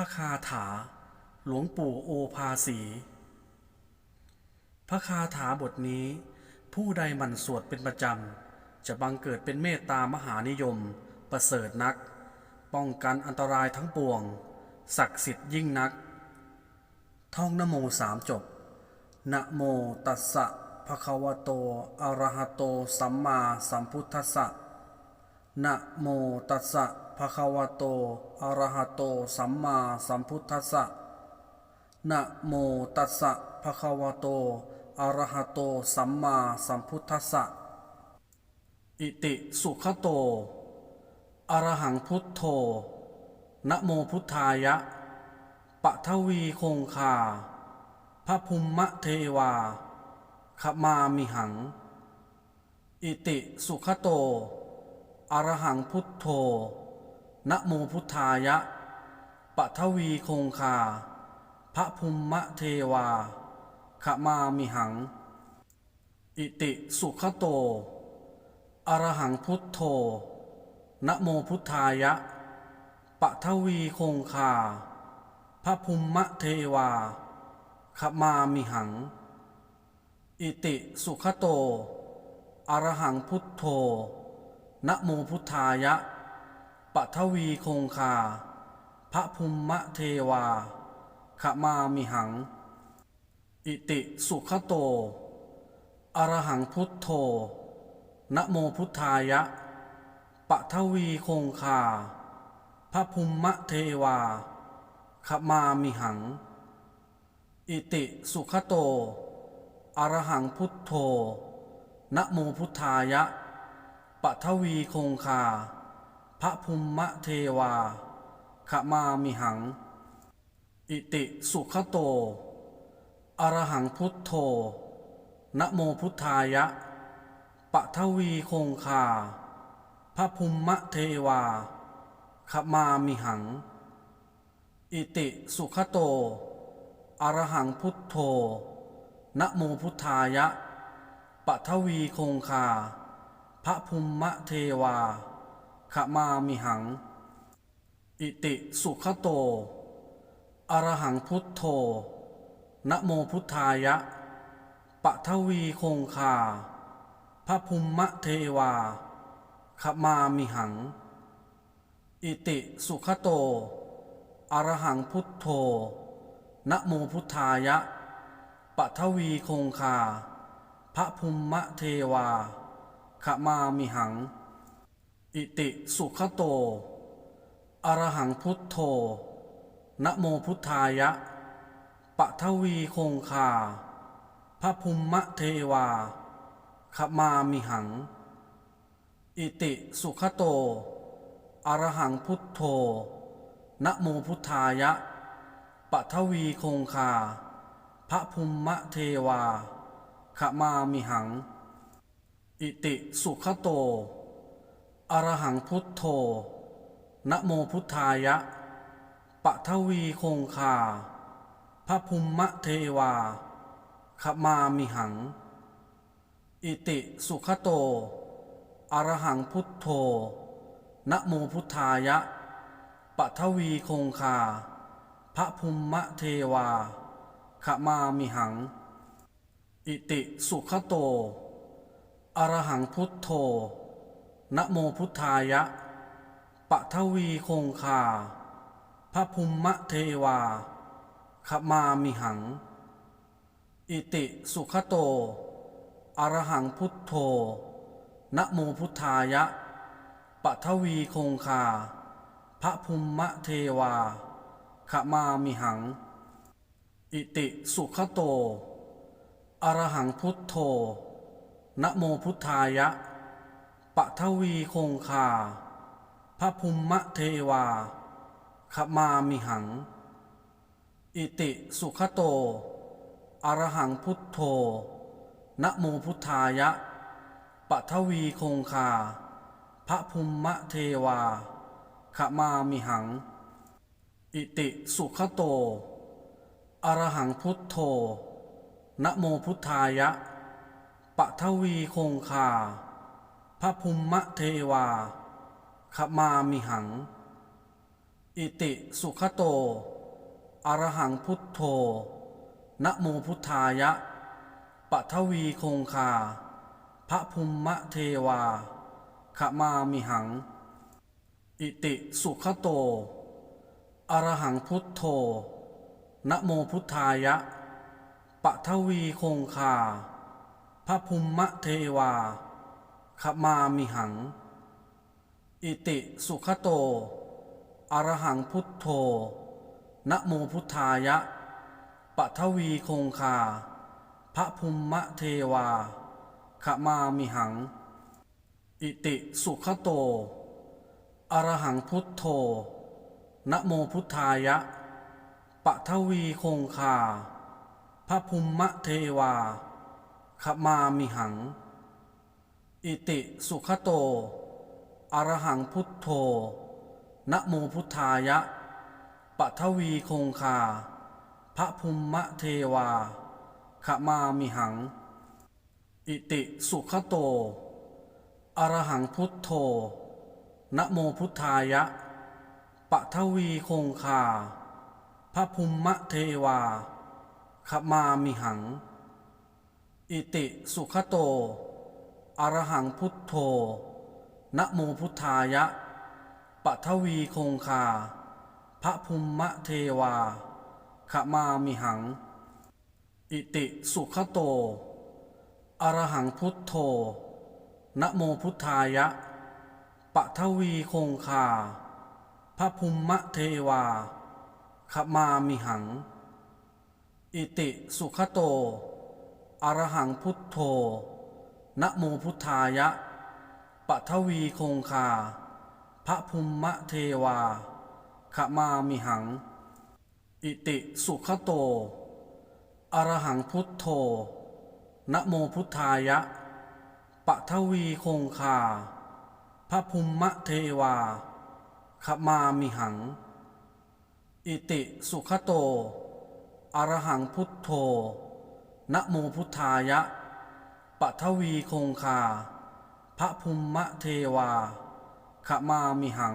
ระคาถา หลวงปู่โอภาสี พระคาถาบทนี้ ผู้ใดหมั่นสวดเป็นประจำ จะบังเกิดเป็นเมตตามหานิยม ประเสริฐนัก ป้องกันอันตรายทั้งปวง ศักดิ์สิทธิ์ยิ่งนัก ท่องนโมสามจบนะโมตัสสะภะคะวะโตอะระหะโต สัมมาสัมพุทธัสสะนะโมตัสสะ ภะคะวะโตอะระหะโต สัมมาสัมพุทธัสสะ นะโมตัสสะภะคะวะโตอะระหะโต สัมมาสัมพุทธัสสะ อิติสุขโต อระหังพุทโธ นะโมพุทธายะ ปะทวีคงคา พระภูมะเทวาขมามิหัง อิติสุขโต อรหังพุทโธ นะโมพุทธายะปะทวีคงคา พระภูมะเทวาขมามิหัง อิติสุขโต อรหังพุทโธนะโมพุทธายะปะทวีคงคา พระภูมะเทวาขมามิหัง อิติสุขโต อรหังพุทโธนะโมพุทธายะ ปะทวีคงคา พระภูมะเทวาขมามิหัง อิติสุขโต อรหังพุทโธนะโมพุทธายะปะทวีคงคา พระภูมะเทวาขมามิหัง อิติสุขโต อรหังพุทโธนะโมพุทธายะปะทวีคงคา พระภูมะเทวาขมามิหัง อิติสุขโต อรหังพุทโธนะโมพุทธายะปะทวีคงคา พระภูมะเทวาขมามิหัง อิติสุขโต อรหังพุทโธนะโมพุทธายะปะทวีคงคา พระภูมะเทวา ขมามิหัง อิติสุขโต อรหังพุทโธนะโมพุทธายะปะทวีคงคา พระภูมะเทวาขมามิหัง อิติสุขโต อรหังพุทโธนะโมพุทธายะปะทวีคงคา พระภูมะเทวาขมามิหัง อิติสุขโต อรหังพุทโธ นะโมพุทธายะ ปะทวีคงคา พระภูมะเทวาขมามิหัง อิติสุขโต อรหังพุทโธ นะโมพุทธายะ ปะทวีคงคา พระภูมะเทวาขมามิหัง อิติสุขโต อรหังพุทโธ นะโมพุทธายะ ปะทวีคงคา พระภูมะเทวา ขมามิหัง อิติสุขโต อรหังพุทโธ นะโมพุทธายะ ปะทวีคงคา พระภูมะเทวา ขมามิหัง อิติสุขโต อรหังพุทโธ นะโมพุทธายะ ปะทวีคงคา พระภูมะเทวาขมามิหัง อิติสุขโต อรหังพุทโธ นะโมพุทธายะ ปะทวีคงคา พระภูมะเทวาขมามิหัง อิติสุขโต อรหังพุทโธ นะโมพุทธายะ ปทวีคงคา พระภูมะเทวาขมามิหัง อิติสุขโต อรหังพุทโธนะโมพุทธายะปทวีคงคา พระภูมะเทวาขมามิหัง อิติสุขโต อรหังพุทโธนะโมพุทธายะปทวีคงคา พระภูมะเทวาขมามิหัง อิติสุขโต อรหังพุทโธนะโมพุทธายะปะทวีคงคา พระภูมะเทวาขมามิหัง อิติสุขโต อรหังพุทโธนะโมพุทธายะปะทวีคงคา พระภูมะเทวา ขมามิหัง อิติสุขโต อรหังพุทโธนะโมพุทธายะปะทวีคงคา พระภูมะเทวาขมามิหัง อิติสุขโต อรหังพุทโธนะโมพุทธายะปะทวีคงคา พระภูมะเทวาขมามิหัง อิติสุขโต อรหังพุทโธ นะโมพุทธายะปะทวีคงคา พระภูมะเทวา ขมามิหัง อิติสุขโต อรหังพุทโธ นะโมพุทธายะปะทวีคงคา พระภูมะเทวา ขมามิหัง อิติสุขโต อรหังพุทโธ นะโมพุทธายะ ปะทวีคงคา พระภูมะเทวาขมามิหัง อิติสุขโต อรหังพุทโธ นะโมพุทธายะ ปะทวีคงคา พระภูมะเทวาขมามิหัง อิติสุขโต อรหังพุทโธ นะโมพุทธายะปะทวีคงคา พระภูมะเทวาขมามิหัง อิติสุขโต อรหังพุทโธนะโมพุทธายะปะทวีคงคา พระภูมะเทวาขมามิหัง อิติสุขโต อรหังพุทโธนะโมพุทธายะ ปทวีคงคา พระภูมะเทวาขมามิหัง